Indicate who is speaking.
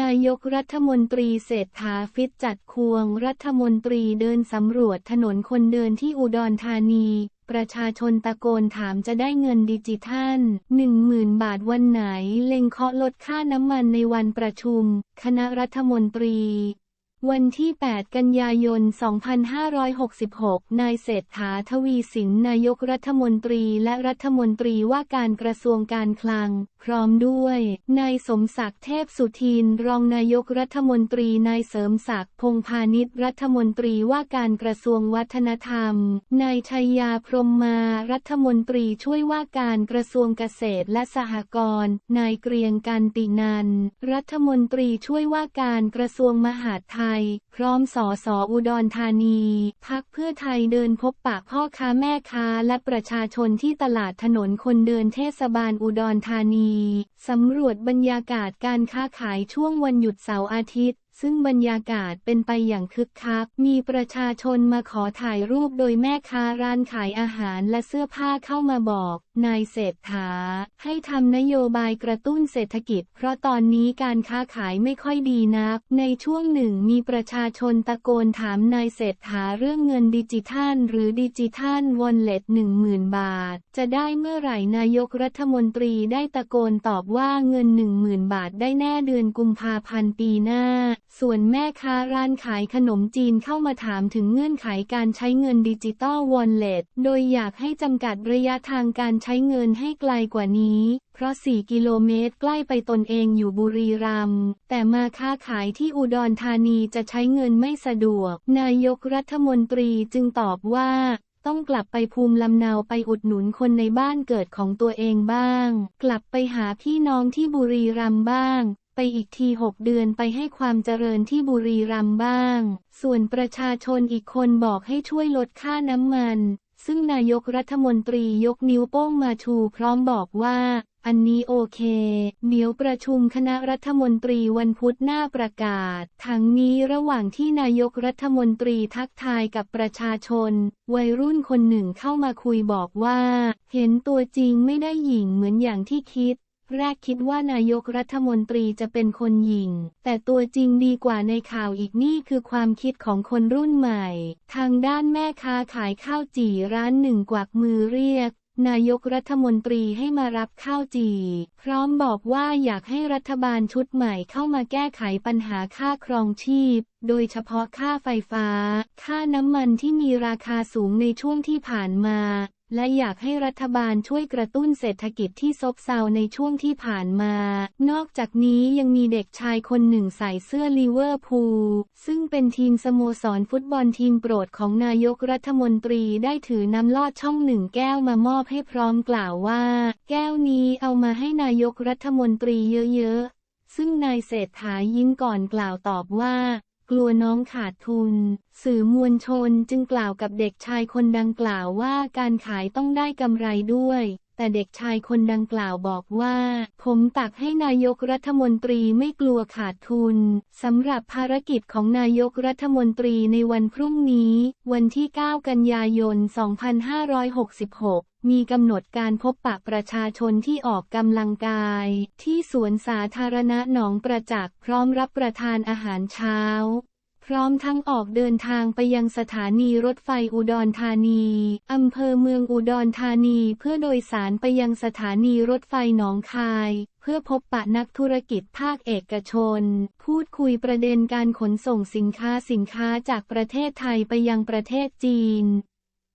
Speaker 1: นายกรัฐมนตรีเศรษฐาฟิตจัดควง รัฐมนตรีเดินสำรวจถนนคนเดินที่อุดรธานี ประชาชนตะโกนถามจะได้เงินดิจิทัล 10,000 บาทวันไหน เล็งเคาะลดค่าน้ำมันในวันประชุม คณะรัฐมนตรี วันที่ 8 กันยายน 2566 นายเศรษฐาทวีสินนายกรัฐมนตรีและรัฐมนตรีว่าการกระทรวงการคลัง พร้อมด้วย นายสมศักดิ์เทพสุทิน รองนายกรัฐมนตรี นายเสริมศักดิ์พงพาณิชย์รัฐมนตรีว่าการกระทรวงวัฒนธรรม นายชัยยาพรมมา รัฐมนตรีช่วยว่าการกระทรวงเกษตรและสหกรณ์ นายเกรียงกันตินัน รัฐมนตรีช่วยว่าการกระทรวงมหาดไทยพร้อมสอสออุดรธานี พักเพื่อไทยเดินพบปะพ่อค้าแม่ค้าและประชาชนที่ตลาดถนนคนเดินเทศบาลอุดรธานี สำรวจบรรยากาศการค้าขายช่วงวันหยุดเสาร์อาทิตย์ ซึ่งบรรยากาศเป็นไปอย่างคึกคัก มีประชาชนมาขอถ่ายรูปโดยแม่ค้าร้านขายอาหารและเสื้อผ้าเข้ามาบอก นายเศรษฐา ให้ทำนโยบายกระตุ้นเศรษฐกิจ เพราะตอนนี้การค้าขายไม่ค่อยดีนัก ในช่วงหนึ่งมีประชาชนตะโกนถามนายเศรษฐาเรื่องเงินดิจิทัล หรือดิจิทัลวอลเล็ตหนึ่งหมื่นบาท จะได้เมื่อไหร่นายกรัฐมนตรีได้ตะโกนตอบว่าเงินหนึ่งหมื่นบาทได้แน่เดือนกุมภาพันธ์ปีหน้าส่วนแม่ค้าร้านขายขนมจีนเข้ามาถามถึงเงื่อนไขการใช้เงินดิจิตอลวอลเล็ต โดยอยากให้จำกัดระยะทางการใช้เงินให้ไกลกว่านี้ เพราะ 4 กิโลเมตรใกล้ไปตนเองอยู่บุรีรัมย์ แต่มาค้าขายที่อุดรธานีจะใช้เงินไม่สะดวก นายกรัฐมนตรีจึงตอบว่า ต้องกลับไปภูมิลำเนาไปอุดหนุนคนในบ้านเกิดของตัวเองบ้าง กลับไปหาพี่น้องที่บุรีรัมย์บ้าง ไปอีกทีหกเดือนไปให้ความเจริญที่บุรีรัมย์บ้าง ส่วนประชาชนอีกคนบอกให้ช่วยลดค่าน้ำมัน ซึ่งนายกรัฐมนตรียกนิ้วโป้งมาชูพร้อมบอกว่า อันนี้โอเค เดี๋ยวประชุมคณะรัฐมนตรีวันพุธหน้าประกาศ ทั้งนี้ระหว่างที่นายกรัฐมนตรีทักทายกับประชาชน วัยรุ่นคนหนึ่งเข้ามาคุยบอกว่า เห็นตัวจริงไม่ได้หญิงเหมือนอย่างที่คิด แรกคิดว่านายกรัฐมนตรีจะเป็นคนหญิง แต่ตัวจริงดีกว่าในข่าวอีกนี่คือความคิดของคนรุ่นใหม่ ทางด้านแม่ค้าขายข้าวจี่ร้านหนึ่งกวักมือเรียก นายกรัฐมนตรีให้มารับข้าวจี่ พร้อมบอกว่าอยากให้รัฐบาลชุดใหม่เข้ามาแก้ไขปัญหาค่าครองชีพ โดยเฉพาะค่าไฟฟ้า ค่าน้ำมันที่มีราคาสูงในช่วงที่ผ่านมา และอยากให้รัฐบาลช่วยกระตุ้นเศรษฐกิจที่ซบเซาในช่วงที่ผ่านมา นอกจากนี้ยังมีเด็กชายคนหนึ่งใส่เสื้อลิเวอร์พูล ซึ่งเป็นทีมสโมสรฟุตบอลทีมโปรดของนายกรัฐมนตรีได้ถือน้ำลอดช่องหนึ่งแก้วมามอบให้พร้อมกล่าวว่า แก้วนี้เอามาให้นายกรัฐมนตรีเยอะๆซึ่งนายเศรษฐายิ้มก่อนกล่าวตอบว่า กลัวน้องขาดทุน สื่อมวลชนจึงกล่าวกับเด็กชายคนดังกล่าวว่าการขายต้องได้กำไรด้วยแต่เด็กชายคนดังกล่าวบอกว่า ผมตักให้นายกรัฐมนตรีไม่กลัวขาดทุน สำหรับภารกิจของนายกรัฐมนตรีในวันพรุ่งนี้ วันที่ 9 กันยายน 2566 มีกำหนดการพบปะประชาชนที่ออกกำลังกาย ที่สวนสาธารณะหนองประจักษ์พร้อมรับประทานอาหารเช้า พร้อมทั้งออกเดินทางไปยังสถานีรถไฟอุดรธานีอำเภอเมืองอุดรธานีเพื่อโดยสารไปยังสถานีรถไฟหนองคาย เพื่อพบปะนักธุรกิจภาคเอกชน พูดคุยประเด็นการขนส่งสินค้าสินค้าจากประเทศไทยไปยังประเทศจีน